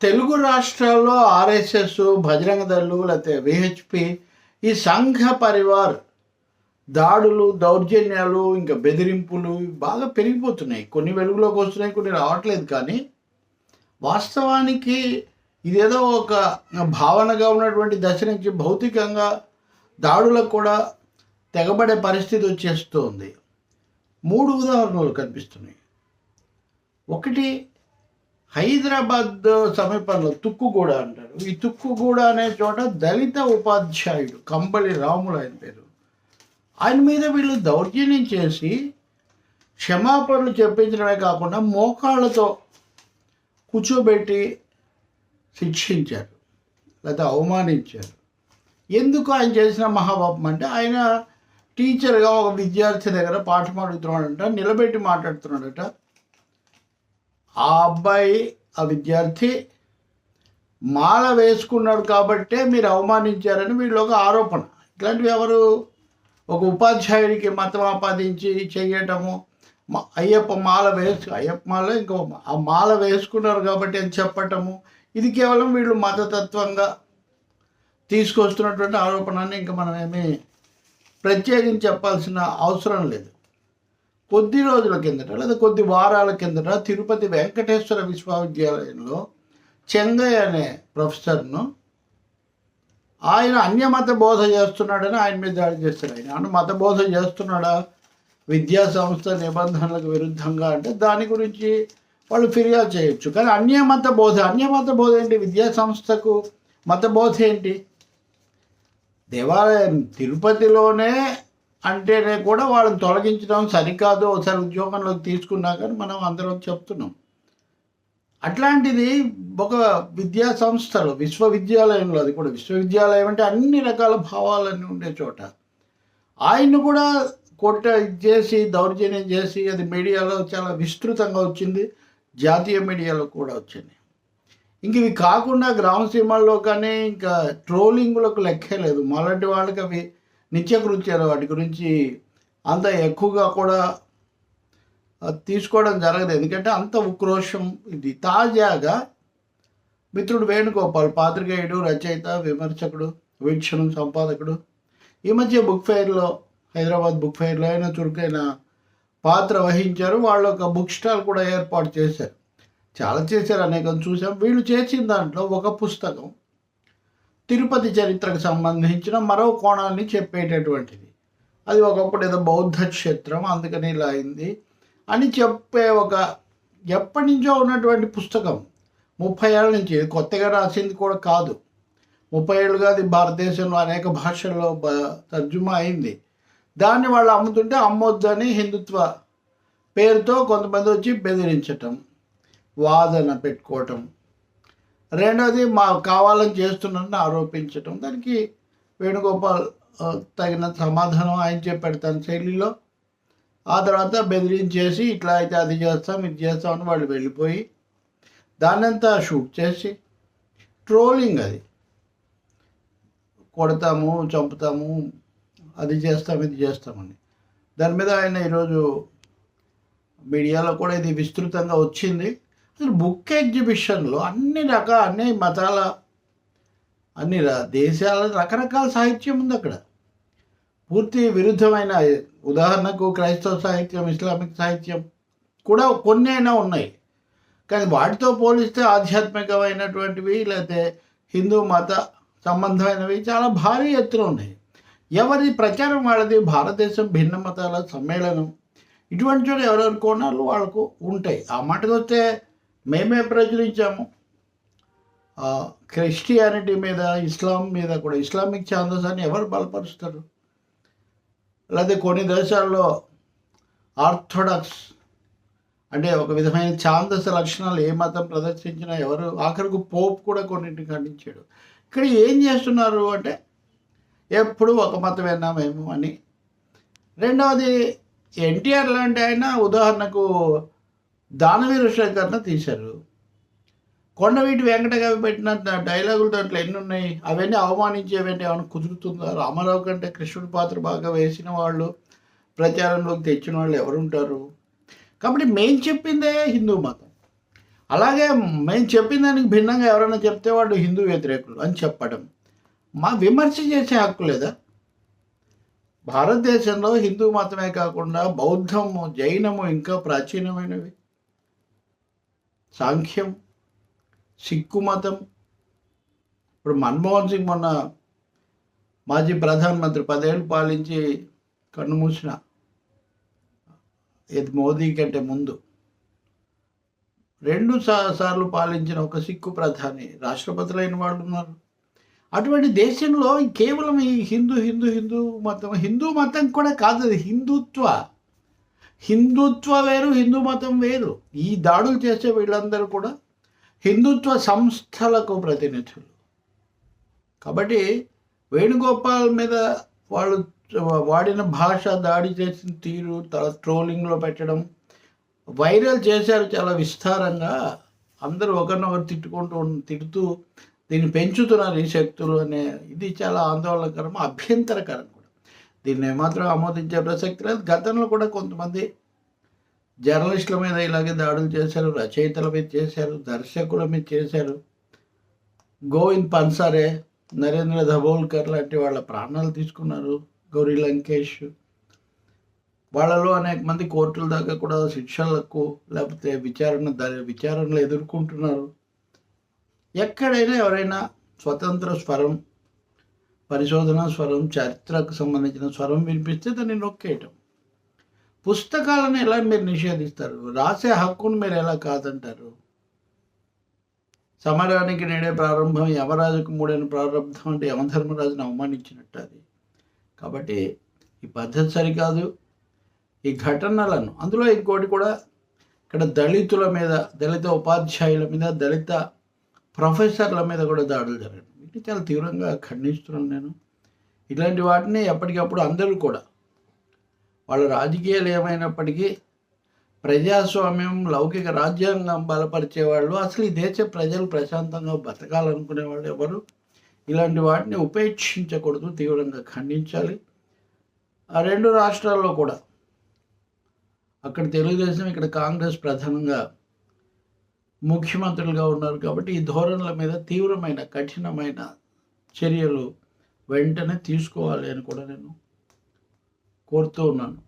తెలుగు రాష్ట్రాల్లో ఆర్ఎస్ఎస్ బజరంగ దళ్ళు లేకపోతే విహెచ్పి ఈ సంఘ పరివార్ దాడులు దౌర్జన్యాలు ఇంకా బెదిరింపులు బాగా పెరిగిపోతున్నాయి. కొన్ని వెలుగులోకి వస్తున్నాయి కొన్ని రావట్లేదు. కానీ వాస్తవానికి ఇదేదో ఒక భావనగా ఉన్నటువంటి దశ నుంచి భౌతికంగా దాడులకు కూడా తెగబడే పరిస్థితి వచ్చేస్తుంది. మూడు ఉదాహరణలు కనిపిస్తున్నాయి. ఒకటి హైదరాబాద్ సమీపంలో తుక్కుగూడ అంటారు. ఈ తుక్కుగూడ అనే చోట దళిత ఉపాధ్యాయుడు కంబళి రాములు ఆయన పేరు. ఆయన మీద వీళ్ళు దౌర్జన్యం చేసి క్షమాపణలు చెప్పించడమే కాకుండా మోకాళ్ళతో కూర్చోబెట్టి శిక్షించారు. లేదా అవమానించారు. ఎందుకు ఆయన చేసిన మహాపాపం అంటే ఆయన టీచర్గా ఒక విద్యార్థి దగ్గర పాఠం అడుగుతున్నాడంట నిలబెట్టి మాట్లాడుతున్నాడట. ఆ అబ్బాయి ఆ విద్యార్థి మాల వేసుకున్నాడు కాబట్టే మీరు అవమానించారని వీళ్ళు ఒక ఆరోపణ. ఇట్లాంటివి ఎవరు ఒక ఉపాధ్యాయుడికి మతం ఆపాదించి చేయటము అయ్యప్ప మాల వేసు అయ్యప్ప మాల ఇంకో ఆ మాల వేసుకున్నారు కాబట్టి అని చెప్పటము ఇది కేవలం వీళ్ళు మతతత్వంగా తీసుకొస్తున్నటువంటి ఆరోపణని ఇంకా మనం ఏమీ ప్రత్యేకించి చెప్పాల్సిన అవసరం లేదు. కొద్ది రోజుల కిందట లేదా కొద్ది వారాల కిందట తిరుపతి వెంకటేశ్వర విశ్వవిద్యాలయంలో చెంగయ్య అనే ప్రొఫెసర్ను ఆయన అన్యమత బోధ చేస్తున్నాడని ఆయన మీద దాడి చేస్తారు ఆయన ఆయన మత బోధ చేస్తున్నాడా? విద్యా సంస్థ నిబంధనలకు విరుద్ధంగా అంటే దాని గురించి వాళ్ళు ఫిర్యాదు చేయొచ్చు. కానీ అన్యమత బోధ అన్యమత బోధ ఏంటి? విద్యా సంస్థకు మత బోధ ఏంటి? దేవాలయం తిరుపతిలోనే అంటేనే కూడా వాళ్ళని తొలగించడం సరికాదు. ఒకసారి ఉద్యోగంలోకి తీసుకున్నా కానీ మనం అందరం చెప్తున్నాం. అట్లాంటిది ఒక విద్యా సంస్థలు విశ్వవిద్యాలయంలో అది కూడా. విశ్వవిద్యాలయం అంటే అన్ని రకాల భావాలన్నీ ఉండే చోట. ఆయన్ని కూడా కొట్ట ఇది చేసి దౌర్జన్యం చేసి అది మీడియాలో చాలా విస్తృతంగా వచ్చింది. జాతీయ మీడియాలో కూడా వచ్చింది. ఇంక ఇవి కాకుండా గ్రామ సీమల్లో కానీ ఇంకా ట్రోలింగులకు లెక్కే లేదు. మాలాంటి వాళ్ళకి అవి నిత్యకృత్యాలు వాటి గురించి అంత ఎక్కువగా కూడా తీసుకోవడం జరగదు. ఎందుకంటే అంత ఉక్రోషం ఇది. తాజాగా మిత్రుడు వేణుగోపాల్ పాత్రికేయుడు రచయిత విమర్శకుడు వీక్షణం సంపాదకుడు ఈ మధ్య బుక్ ఫెయిర్లో హైదరాబాద్ బుక్ ఫెయిర్లో అయినా చురుకైన పాత్ర వహించారు. వాళ్ళు ఒక బుక్ స్టాల్ కూడా ఏర్పాటు చేశారు. చాలా చేశారు. అనేకం చూసాం వీళ్ళు చేసిన దాంట్లో ఒక పుస్తకం తిరుపతి చరిత్రకు సంబంధించిన మరో కోణాన్ని చెప్పేటటువంటిది. అది ఒకప్పుడు ఏదో బౌద్ధ క్షేత్రం అందుకని ఇలా అయింది అని చెప్పే ఒక ఎప్పటి నుంచో ఉన్నటువంటి పుస్తకం. ముప్పై ఏళ్ళ నుంచి కొత్తగా రాసింది కూడా కాదు. ముప్పై ఏళ్ళుగా అది భారతదేశంలో అనేక భాషల్లో బ తర్జుమా అయింది. దాన్ని వాళ్ళు అమ్ముతుంటే అమ్మొద్దని హిందుత్వ పేరుతో కొంతమంది వచ్చి బెదిరించటం వాదన పెట్టుకోవటం రెండోది మా కావాలని చేస్తున్నారని ఆరోపించటం. దానికి వేణుగోపాల్ తగిన సమాధానం ఆయన చెప్పాడు తన శైలిలో. ఆ తర్వాత బెదిరించేసి ఇట్లా అయితే అది చేస్తాం ఇది చేస్తాం అని వాళ్ళు వెళ్ళిపోయి దాన్నంతా షూట్ చేసి ట్రోలింగ్ అది. కొడతాము చంపుతాము అది చేస్తాం ఇది చేస్తామని దాని మీద ఆయన ఈరోజు మీడియాలో కూడా ఇది విస్తృతంగా వచ్చింది. అసలు బుక్ ఎగ్జిబిషన్లో అన్ని రకాల అన్ని మతాల అన్ని రా- దేశాల రకరకాల సాహిత్యం ఉంది అక్కడ. పూర్తి విరుద్ధమైన ఉదాహరణకు క్రైస్తవ సాహిత్యం ఇస్లామిక్ సాహిత్యం కూడా కొన్ని అయినా ఉన్నాయి. కానీ వాటితో పోలిస్తే ఆధ్యాత్మికమైనటువంటివి లేకపోతే హిందూ మత సంబంధమైనవి చాలా భారీ ఎత్తున ఉన్నాయి. ఎవరి ప్రచారం వాళ్ళది? భారతదేశం భిన్న మతాల సమ్మేళనం. ఇటువంటి చోట ఎవరెవరి కోణాలు వాళ్ళకు ఉంటాయి. ఆ మాటకు వస్తే మేమే ప్రచురించాము. క్రిస్టియానిటీ మీద ఇస్లాం మీద కూడా ఇస్లామిక్ ఛాందసాన్ని ఎవరు బలపరుస్తారు? లేకపోతే కొన్ని దేశాల్లో ఆర్థోడాక్స్ అంటే ఒక విధమైన ఛాందస లక్షణాలు ఏ మతం ప్రదర్శించినా ఎవరు ఆఖరికి పోప్ కూడా కొన్నింటిని ఖండించాడు. ఇక్కడ ఏం చేస్తున్నారు అంటే ఎప్పుడు ఒక మతమేనా మేము అని. రెండవది ఎన్టీఆర్ లాంటి ఆయన ఉదాహరణకు దానవీర శంకర్ను తీశారు. కొండవీటి వెంకటగవి పెట్టిన డైలాగులు దాంట్లో ఎన్ని ఉన్నాయి? అవన్నీ అవమానించేవంటే ఏమైనా కుదురుతుందా? రామారావు కంటే కృష్ణుడి పాత్ర బాగా వేసిన వాళ్ళు ప్రచారంలోకి తెచ్చిన వాళ్ళు ఎవరుంటారు? కాబట్టి మేము చెప్పిందే హిందూ మతం. అలాగే మేము చెప్పిన దానికి భిన్నంగా ఎవరైనా చెప్తే వాళ్ళు హిందూ వ్యతిరేకులు అని చెప్పడం. మా విమర్శ చేసే హక్కు లేదా? భారతదేశంలో హిందూ మతమే కాకుండా బౌద్ధము జైనము ఇంకా ప్రాచీనమైనవి. సాంఖ్యం సిక్కు మతం. ఇప్పుడు మన్మోహన్ సింగ్ మొన్న మాజీ ప్రధానమంత్రి పదేళ్ళు పాలించి కన్ను మూసిన. ఇది మోదీ కంటే ముందు. రెండు సార్లు పాలించిన ఒక సిక్కు ప్రధాని రాష్ట్రపతులైన వాళ్ళు ఉన్నారు. అటువంటి దేశంలో కేవలం ఈ హిందూ హిందూ హిందూ మతం హిందూ మతం కూడా కాదు అది హిందుత్వ హిందుత్వ వేరు హిందూ మతం వేరు. ఈ దాడులు చేసే వీళ్ళందరూ కూడా హిందుత్వ సంస్థలకు ప్రతినిధులు. కాబట్టి వేణుగోపాల్ మీద వాళ్ళు వాడిన భాష దాడి చేసిన తీరు తల ట్రోలింగ్లో పెట్టడం వైరల్ చేశారు చాలా విస్తారంగా. అందరూ ఒకరినొకరు తిట్టుకుంటూ తిడుతూ దీన్ని పెంచుతున్నారు ఈ శక్తులు అనే ఇది చాలా ఆందోళనకరం అభ్యంతరకరం. దీన్ని ఏమాత్రం ఆమోదించే ప్రసక్తి లేదు. గతంలో కూడా కొంతమంది జర్నలిస్టుల మీద ఇలాగే దాడులు చేశారు రచయితల మీద చేశారు దర్శకుల మీద చేశారు. గోవింద్ పన్సారే నరేంద్ర ధబోల్కర్ లాంటి వాళ్ళ ప్రాణాలు తీసుకున్నారు గౌరీ లంకేష్. వాళ్ళలో అనేక మంది కోర్టుల దాకా కూడా శిక్షలకు లేకపోతే విచారణ విచారణలు ఎదుర్కొంటున్నారు. ఎక్కడైనా ఎవరైనా స్వతంత్ర స్వరం పరిశోధన స్వరం చరిత్రకు సంబంధించిన స్వరం వినిపిస్తే దాన్ని నొక్కేయటం. పుస్తకాలను ఎలా మీరు నిషేధిస్తారు? రాసే హక్కును మీరు ఎలా కాదంటారు? సమరానికి నేడే ప్రారంభం యమరాజుకు మూడైన ప్రారంభం అంటే యమధర్మరాజును అవమానించినట్టు అది. కాబట్టి ఈ పద్ధతి సరికాదు. ఈ ఘటనలను అందులో ఇంకోటి కూడా ఇక్కడ దళితుల మీద దళిత ఉపాధ్యాయుల మీద దళిత ప్రొఫెసర్ల మీద కూడా దాడులు జరగడం. వాటిని చాలా తీవ్రంగా ఖండిస్తున్నాను నేను. ఇలాంటి వాటిని ఎప్పటికప్పుడు అందరూ కూడా వాళ్ళ రాజకీయాలు ఏమైనప్పటికీ ప్రజాస్వామ్యం లౌకిక రాజ్యాంగం బలపరిచే వాళ్ళు అసలు ఈ దేశ ప్రజలు ప్రశాంతంగా బతకాలనుకునే వాళ్ళు ఎవరు? ఇలాంటి వాటిని ఉపేక్షించకూడదు తీవ్రంగా ఖండించాలి. ఆ రెండు రాష్ట్రాల్లో కూడా అక్కడ తెలుగుదేశం ఇక్కడ కాంగ్రెస్ ప్రధానంగా ముఖ్యమంత్రులుగా ఉన్నారు కాబట్టి ఈ ధోరణుల మీద తీవ్రమైన కఠినమైన చర్యలు వెంటనే తీసుకోవాలి అని కూడా నేను కోరుతూ ఉన్నాను.